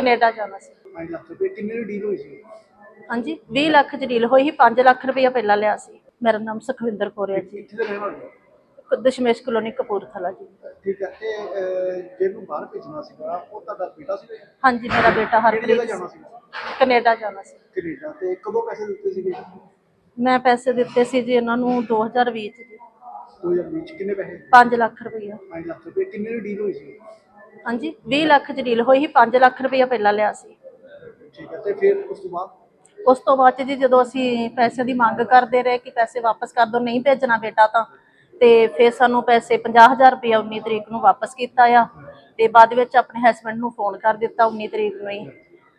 Canada ਜਾਣਾ ਸੀ। 5 ਲੱਖ ਰੁਪਏ। ਕਿੰਨੇ ਦੀ ਡੀਲ ਹੋਈ ਸੀ? ਹਾਂਜੀ 20 ਲੱਖ ਚ ਡੀਲ ਹੋਈ ਸੀ 5 ਲੱਖ ਰੁਪਇਆ ਪਹਿਲਾਂ ਲਿਆ ਸੀ। ਮੇਰਾ ਨਾਮ ਸੁਖਵਿੰਦਰ ਕੌਰ ਹੈ ਜੀ। ਕਿੱਥੇ ਦੇ ਰਹਿਣ ਵਾਲੇ ਹੋ? ਦਸ਼ਮੇਸ਼ ਕਲੋਨੀ ਕਪੂਰਥਲਾ ਜੀ। ਠੀਕ ਹੈ ਤੇ ਅਹ, ਜਿਹਨੂੰ ਬਾਹਰ ਭੇਜਣਾ ਸੀਗਾ ਉਹ ਤੁਹਾਡਾ ਬੇਟਾ ਸੀ ਹਾਂਜੀ ਮੇਰਾ ਬੇਟਾ ਕਿਹੜੀ ਜਗ੍ਹਾ ਹਰਪ੍ਰੀਤ ਜਾਣਾ ਸੀ। ਸੀ ਕੈਨੇਡਾ ਜਾਣਾ ਸੀ। ਕੈਨੇਡਾ ਤੇ ਕਦੋਂ ਪੈਸੇ ਦਿੱਤੇ ਸੀਗੇ? ਮੈਂ ਪੈਸੇ ਦਿੱਤੇ ਸੀ ਜੀ ਇਹਨਾਂ ਨੂੰ 2020 ਚ ਜੀ। 2020 ਚ ਕਿੰਨੇ ਪੈਸੇ? 5 ਲੱਖ ਰੁਪਇਆ। 5 ਲੱਖ ਰੁਪਏ। ਕਿੰਨੇ ਦੀ ਡੀਲ ਹੋਈ ਸੀ? ਹਾਂਜੀ 20 ਲੱਖ ਚ ਡੀਲ ਹੋਈ ਸੀ 5 ਲੱਖ ਰੁਪਇਆ ਪਹਿਲਾਂ ਲਿਆ ਸੀ। ਠੀਕ ਹੈ ਤੇ ਫਿਰ ਉਸ ਤੋਂ ਬਾਅਦ? ਉਸ ਤੋਂ ਬਾਅਦ 'ਚ ਜੀ ਜਦੋਂ ਅਸੀਂ ਪੈਸੇ ਦੀ ਮੰਗ ਕਰਦੇ ਰਹੇ ਕਿ ਪੈਸੇ ਵਾਪਸ ਕਰ ਦਿਓ ਨਹੀਂ ਭੇਜਣਾ ਬੇਟਾ ਤਾਂ ਤੇ ਫਿਰ ਸਾਨੂੰ ਪੈਸੇ 50000 ਰੁਪਏ 19 ਤਰੀਕ ਨੂੰ ਵਾਪਸ ਕੀਤਾ ਆ ਤੇ ਬਾਅਦ ਵਿੱਚ ਆਪਣੇ ਹਸਬੰਡ ਨੂੰ ਫੋਨ ਕਰ ਦਿੱਤਾ 19 ਤਰੀਕ ਨੂੰ ਹੀ।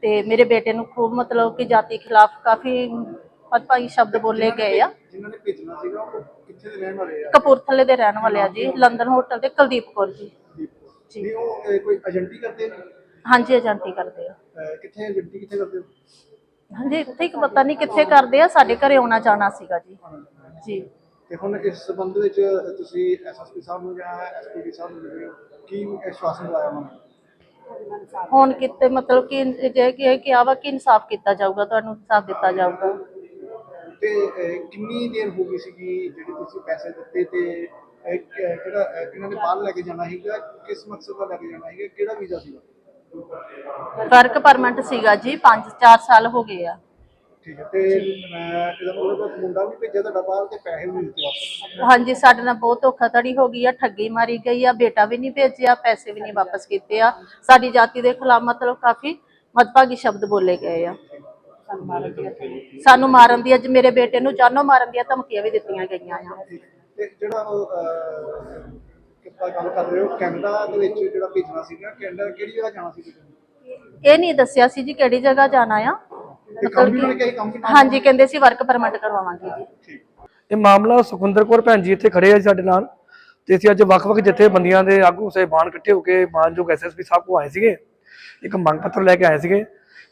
ਤੇ ਮੇਰੇ ਬੇਟੇ ਨੂੰ ਖੂਬ ਮਤਲਬ ਕਿ ਜਾਤੀ ਖਿਲਾਫ ਕਾਫੀ ਭਾਈ ਸ਼ਬਦ ਬੋਲੇ ਗਏ ਆ। ਜਿਨ੍ਹਾਂ ਨੇ ਭੇਜਣਾ ਸੀਗਾ ਉਹ ਕਿੱਥੇ ਦੇ ਰਹਿਣ ਵਾਲੇ ਆ? ਕਪੂਰਥਲੇ ਦੇ ਰਹਿਣ ਵਾਲੇ ਆ ਜੀ ਲੰਡਨ ਹੋਟਲ ਦੇ ਕੁਲਦੀਪ ਕੌਰ ਜੀ। ਜੀ। ਨਹੀਂ ਉਹ ਅਹ, ਕੋਈ ਏਜੰਟੀ ਕਰਦੇ ਨੇ? ਹਾਂਜੀ ਏਜੰਟੀ ਕਰਦੇ ਆ। ਅਹ, ਕਿੱਥੇ ਏਜੰਟੀ ਕਿੱਥੇ ਕਰਦੇ ਹੋ? ਹਾਂਜੀ ਇੱਥੇ ਇੱਕ ਪਤਾ ਨਹੀਂ ਕਿੱਥੇ ਕਰਦੇ ਆ ਸਾਡੇ ਘਰੇ ਆਉਣਾ ਜਾਣਾ ਸੀਗਾ ਜੀ। ਜੀ। ਤੇ ਹੁਣ ਇਸ ਸੰਬੰਧ ਵਿੱਚ ਤੁਸੀਂ ਐਸਐਸਪੀ ਸਾਹਿਬ ਨੂੰ ਜਾਂ ਐਸਪੀਡੀ ਸਾਹਿਬ ਨੂੰ ਮਿਲੇ ਹੋ ਕੀ ਆਸ਼ਵਾਸਨ ਦਵਾਇਆ ਉਹਨਾਂ ਨੇ? ਹੁਣ ਕਿਤੇ ਮਤਲਬ ਕਿ ਜੇ ਕਿ ਕਿਹਾ ਵਾ ਕਿ ਇਨਸਾਫ ਕੀਤਾ ਜਾਊਗਾ ਤੁਹਾਨੂੰ ਇਨਸਾਫ ਦਿੱਤਾ ਜਾਊਗਾ। ਤੇ ਅਹ, ਕਿੰਨੀ ਦੇਰ ਹੋ ਗਈ ਸੀਗੀ ਜਿਹੜੀ ਤੁਸੀਂ ਪੈਸੇ ਦਿੱਤੇ ਤੇ ਅਹ, ਕ- ਕਿਹੜਾ ਅਹ, ਇਹਨਾਂ ਨੇ ਬਾਹਰ ਲੈ ਕੇ ਜਾਣਾ ਸੀਗਾ ਕਿਸ ਮਕਸਦ ਦਾ ਲੈ ਕੇ ਜਾਣਾ ਸੀਗਾ ਕਿਹੜਾ ਵੀਜ਼ਾ ਸੀਗਾ? ਵਰਕ ਪਰਮਿਟ ਸੀਗਾ ਜੀ 5-4 ਸਾਲ ਹੋ ਗਏ ਆ। ਠੀਕ ਹੈ ਤੇ ਮੈਂ ਇਹਦਾ ਮਤਲਬ ਮੁੰਡਾ ਵੀ ਭੇਜਿਆ ਤੁਹਾਡਾ ਬਾਹਰ ਤੇ ਪੈਸੇ ਵੀ ਨਹੀਂ ਦਿੱਤੇ ਵਾਪਸ? ਹਾਂਜੀ ਸਾਡੇ ਨਾਲ ਬਹੁਤ ਧੋਖਾਧੜੀ ਹੋ ਗਈ ਆ ਠੱਗੀ ਮਾਰੀ ਗਈ ਆ ਬੇਟਾ ਵੀ ਨਹੀਂ ਭੇਜਿਆ ਪੈਸੇ ਵੀ ਨਹੀਂ ਵਾਪਸ ਕੀਤੇ ਆ। ਸਾਡੀ ਜਾਤੀ ਦੇ ਖਿਲਾਫ ਮਤਲਬ ਕਾਫੀ ਮਤਭਾਗੀ ਸ਼ਬਦ ਬੋਲੇ ਗਏ ਆ। ਸਾਨੂੰ ਮਾਰਨ ਦੀ ਅੱਜ ਮੇਰੇ ਬੇਟੇ ਨੂੰ ਜਾਨੋਂ ਮਾਰਨ ਦੀਆਂ ਧਮਕੀਆਂ ਵੀ ਦਿੱਤੀਆਂ ਗਈਆਂ ਆ। ਤੇ ਜਿਹੜਾ ਉਹ ਅਹ, ਕਿੱਦਾਂ ਗੱਲ ਕਰ ਰਹੇ ਹੋ? ਕੈਨੇਡਾ ਦੇ ਵਿੱਚ ਜਿਹੜਾ ਭੇਜਣਾ ਸੀਗਾ ਕੈਨੇਡਾ ਕਿਹੜੀ ਜਗ੍ਹਾ ਜਾਣਾ ਸੀ ਤੁਸੀਂ? ਇਹ ਨਹੀਂ ਦੱਸਿਆ ਸੀ ਜੀ ਕਿਹੜੀ ਜਗ੍ਹਾ ਜਾਣਾ ਆ। ਤੇ ਕੰਮ ਵੀ ਉਹਨਾਂ ਨੇ ਕਿਹਾ ਕੰਮ ਵੀ ਨਾਲ ਹਾਂਜੀ ਕਹਿੰਦੇ ਸੀ ਵਰਕ ਪਰਮਿਟ ਕਰਵਾਵਾਂਗੇ ਜੀ। ਠੀਕ। ਇਹ ਮਾਮਲਾ ਸੁਖਵਿੰਦਰ ਕੌਰ ਭੈਣ ਜੀ ਇੱਥੇ ਖੜੇ ਆ ਜੀ ਸਾਡੇ ਨਾਲ। ਤੇ ਅਸੀਂ ਅੱਜ ਵੱਖ-ਵੱਖ ਜਥੇਬੰਦੀਆਂ ਦੇ ਆਗੂ ਸਹਿਬਾਨ ਇਕੱਠੇ ਹੋ ਕੇ ਮਾਨਯੋਗ ਐਸਐਸਪੀ ਸਾਹਿਬ ਕੋ ਆਏ ਸੀਗੇ। ਇੱਕ ਮੰਗ ਪੱਤਰ ਲੈ ਕੇ ਆਏ ਸੀਗੇ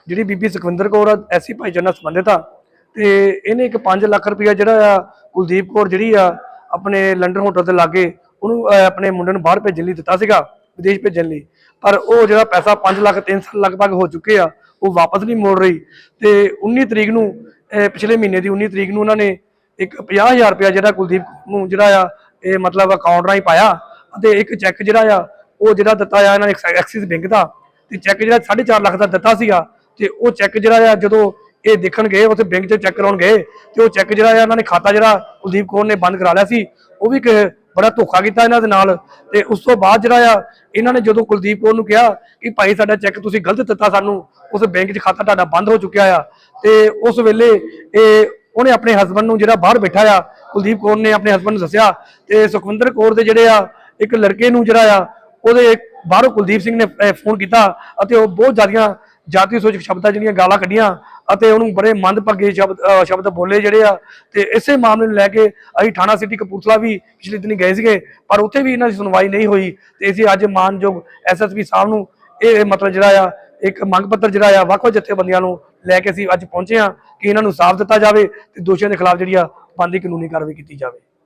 ਜਿਹੜੀ ਬੀਬੀ ਸੁਖਵਿੰਦਰ ਕੌਰ ਐਸੀ ਭਾਈਚਾਰੇ ਨਾਲ ਸੰਬੰਧਿਤ ਆ। ਤੇ ਇਹਨੇ ਇੱਕ 5 ਲੱਖ ਰੁਪਇਆ ਜਿਹੜਾ ਆ ਕੁਲਦੀਪ ਕੌਰ ਜਿਹੜੀ ਆ ਆਪਣੇ ਲੰਡਨ ਹੋਟਲ ਦੇ ਲਾਗੇ ਉਹਨੂੰ ਆਪਣੇ ਮੁੰਡੇ ਨੂੰ ਬਾਹਰ ਭੇਜਣ ਲਈ ਦਿੱਤਾ ਸੀਗਾ, ਵਿਦੇਸ਼ ਭੇਜਣ ਲਈ। ਪਰ ਉਹ ਜਿਹੜਾ ਪੈਸਾ 5 ਲੱਖ 3 ਸਾਲ ਲਗਭਗ ਹੋ ਚੁੱਕੇ ਆ, ਉਹ ਵਾਪਸ ਨਹੀਂ ਮੋੜ ਰਹੀ। ਤੇ 19 ਤਰੀਕ ਨੂੰ ਪਿਛਲੇ ਮਹੀਨੇ ਦੀ 19 ਤਰੀਕ ਨੂੰ ਉਹਨਾਂ ਨੇ ਇੱਕ 50000 ਰੁਪਇਆ ਜਿਹੜਾ ਕੁਲਦੀਪ ਨੂੰ ਜਿਹੜਾ ਆ, ਇਹ ਮਤਲਬ ਅਕਾਊਂਟ ਰਾਹੀਂ ਪਾਇਆ ਅਤੇ ਇੱਕ ਚੈੱਕ ਜਿਹੜਾ ਆ, ਉਹ ਜਿਹੜਾ ਦਿੱਤਾ ਆ ਇਹਨਾਂ ਨੇ ਐਕਸਿਸ ਬੈਂਕ ਦਾ, ਤੇ ਚੈੱਕ ਜਿਹੜਾ 4.5 ਲੱਖ ਦਾ ਦਿੱਤਾ ਸੀਗਾ, ਤੇ ਉਹ ਚੈੱਕ ਜਿਹੜਾ ਆ ਜਦੋਂ ਇਹ ਦੇਖਣ ਗਏ ਉੱਥੇ ਬੈਂਕ 'ਚ ਚੈੱਕ ਕਰਾਉਣ ਗਏ ਤੇ ਉਹ ਚੈੱਕ ਜਿਹੜਾ ਆ ਇਹਨਾਂ ਨੇ ਖਾਤਾ ਜਿਹੜਾ ਕੁਲਦੀਪ ਕੌਰ ਨੇ ਬੰਦ ਕਰਾ ਲਿਆ ਸੀ। ਉਹ ਵੀ ਇੱਕ ਬੜਾ ਧੋਖਾ ਕੀਤਾ ਇਹਨਾਂ ਦੇ ਨਾਲ। ਤੇ ਉਸ ਤੋਂ ਬਾਅਦ ਜਿਹੜਾ ਆ, ਇਹਨਾਂ ਨੇ ਜਦੋਂ ਕੁਲਦੀਪ ਕੌਰ ਨੂੰ ਕਿਹਾ ਕਿ ਭਾਈ ਸਾਡਾ ਚੈੱਕ ਤੁਸੀਂ ਗਲਤ ਦਿੱਤਾ ਸਾਨੂੰ, ਉਸ ਬੈਂਕ 'ਚ ਖਾਤਾ ਤੁਹਾਡਾ ਬੰਦ ਹੋ ਚੁੱਕਿਆ ਆ। ਤੇ ਉਸ ਵੇਲੇ ਇਹ ਉਹਨੇ ਆਪਣੇ ਹਸਬੰਡ ਨੂੰ ਜਿਹੜਾ ਬਾਹਰ ਬੈਠਾ ਆ, ਕੁਲਦੀਪ ਕੌਰ ਨੇ ਆਪਣੇ ਹਸਬੰਡ ਨੂੰ ਦੱਸਿਆ। ਤੇ ਸੁਖਵਿੰਦਰ ਕੌਰ ਦੇ ਜਿਹੜੇ ਆ, ਇੱਕ ਲੜਕੇ ਨੂੰ ਜਿਹੜਾ ਆ, ਉਹਦੇ ਬਾਹਰੋਂ ਕੁਲਦੀਪ ਸਿੰਘ ਨੇ ਫੋਨ ਕੀਤਾ ਅਤੇ ਉਹ ਬਹੁਤ ਜ਼ਿਆਦੀਆਂ ਜਾਤੀ ਸੂਚਕ ਸ਼ਬਦਾਂ ਜਿਹੜੀਆਂ ਗਾਲਾਂ ਕੱਢੀਆਂ ਅਤੇ ਉਹਨੂੰ ਬੜੇ ਮੰਦਭਾਗੇ ਸ਼ਬਦ ਸ਼ਬਦ ਬੋਲੇ ਜਿਹੜੇ ਆ, ਤੇ ਇਸੇ ਮਾਮਲੇ ਨੂੰ ਲੈ ਕੇ ਅਸੀਂ ਥਾਣਾ ਸਿਟੀ ਕਪੂਰਥਲਾ ਵੀ ਪਿਛਲੇ ਦਿਨੀ ਗਏ ਸੀਗੇ, ਪਰ ਉੱਥੇ ਵੀ ਇਹਨਾਂ ਦੀ ਸੁਣਵਾਈ ਨਹੀਂ ਹੋਈ, ਤੇ ਅਸੀਂ ਅੱਜ ਮਾਨਯੋਗ ਐਸਐਸਪੀ ਸਾਹਿਬ ਨੂੰ ਇਹ ਮਤਲਬ ਜਿਹੜਾ ਆ, ਇੱਕ ਮੰਗ ਪੱਤਰ ਜਿਹੜਾ ਆ, ਵੱਖ-ਵੱਖ ਜਥੇਬੰਦੀਆਂ ਨੂੰ ਲੈ ਕੇ ਅਸੀਂ ਅੱਜ ਪਹੁੰਚੇ ਆ ਕਿ ਇਹਨਾਂ ਨੂੰ ਸਾਫ਼ ਦਿੱਤਾ ਜਾਵੇ ਤੇ ਦੋਸ਼ੀਆਂ ਦੇ ਖਿਲਾਫ ਜਿਹੜੀ ਆ ਬਣਦੀ ਕਾਨੂੰਨੀ ਕਾਰਵਾਈ ਕੀਤੀ ਜਾਵੇ।